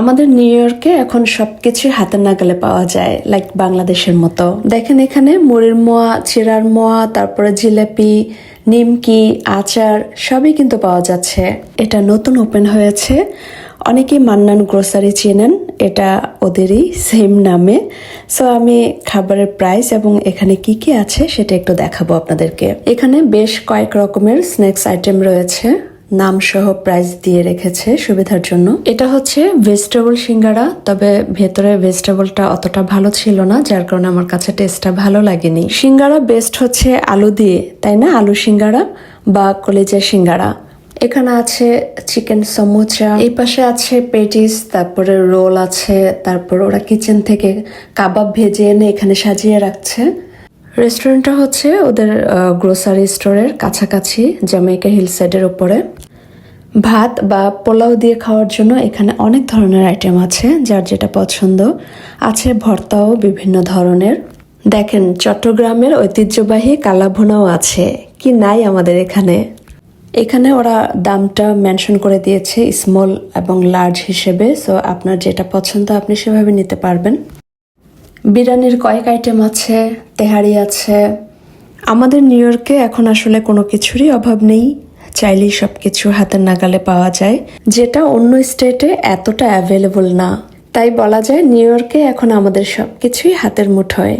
আমাদের নিউ ইয়র্কে এখন সবকিছু হাতের নাগালে পাওয়া যায় লাইক বাংলাদেশের মতো। দেখেন এখানে মুড়ির মোয়া, চিরার মোয়া, তারপরে জিলাপি, নিমকি, আচার, সবই কিন্তু পাওয়া যাচ্ছে। এটা নতুন ওপেন হয়েছে। অনেকেই মান্নান গ্রোসারি চেনেন, এটা ওদেরই সেম নামে। সো আমি খাবারের প্রাইস এবং এখানে কি কি আছে সেটা একটু দেখাবো আপনাদেরকে। এখানে বেশ কয়েক রকমের স্ন্যাক্স আইটেম রয়েছে। নাম সহ প্রাইস দিয়ে রেখেছে সুবিধার জন্য। এটা হচ্ছে ভেজিটেবল সিঙ্গারা, তবে ভেতরে ভেজিটেবলটা অতটা ভালো ছিল না, যার কারণে আমার কাছে টেস্টটা ভালো লাগেনি। সিঙ্গারা বেস্ট হচ্ছে আলু দিয়ে, তাই না? আলু সিঙ্গারা বা কলেজা সিঙ্গারা। এখানে আছে চিকেন সমুচা, এই পাশে আছে পেটিস, তারপরে রোল আছে, তারপর ওরা কিচেন থেকে কাবাব ভেজে এনে এখানে সাজিয়ে রাখছে। রেস্টুরেন্টটা হচ্ছে ওদের গ্রোসারি স্টোরের কাছাকাছি জ্যামাইকা হিল সাইডের উপরে। ভাত বা পোলাও দিয়ে খাওয়ার জন্য এখানে অনেক ধরনের আইটেম আছে যার যেটা পছন্দ। আছে ভর্তাও বিভিন্ন ধরনের। দেখেন, চট্টগ্রামের ঐতিহ্যবাহী কালাভুনাও আছে। কি নাই আমাদের এখানে? এখানে ওরা দামটা মেনশন করে দিয়েছে স্মল এবং লার্জ হিসেবে সো আপনার যেটা পছন্দ আপনি সেভাবে নিতে পারবেন। বিরিয়ানির কয়েক আইটেম আছে, তেহারি আছে। আমাদের নিউ ইয়র্কে এখন আসলে কোনো কিছুরই অভাব নেই। চাইলেই সব কিছু হাতের নাগালে পাওয়া যায়। যেটা অন্য স্টেটে এতটা অ্যাভেলেবল না। তাই বলা যায় নিউ ইয়র্কে এখন আমাদের সব কিছুই হাতের মুঠোয়।